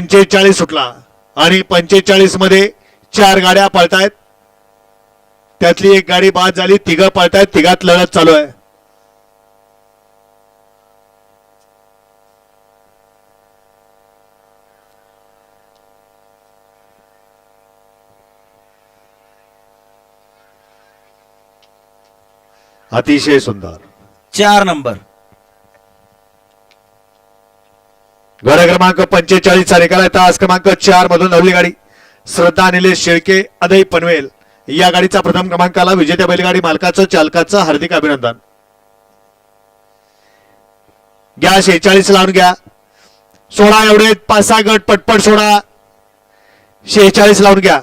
पंचेचाळीस सुटला. आणि पंचेचाळीसमध्ये चार गाड्या पळतायत. त्यातली एक गाडी बाद झाली तिघं पळतायत तिघात लढत चालू आहे. अतिशय सुंदर. चार नंबर. गड क्रमांक पंचेचाळीस चा निकाल तास क्रमांक चार मधून नवली गाडी. श्रद्धा निलेश शेळके अदय पनवेल या गाडीचा प्रथम क्रमांकाला विजेत्या बैलगाडी मालकाचं चालकाचं हार्दिक अभिनंदन. घ्या शेहेचाळीस लावून घ्या. सोळा एवढे पाच सहा गट पटपट सोडा. शेहेचाळीस लावून घ्या.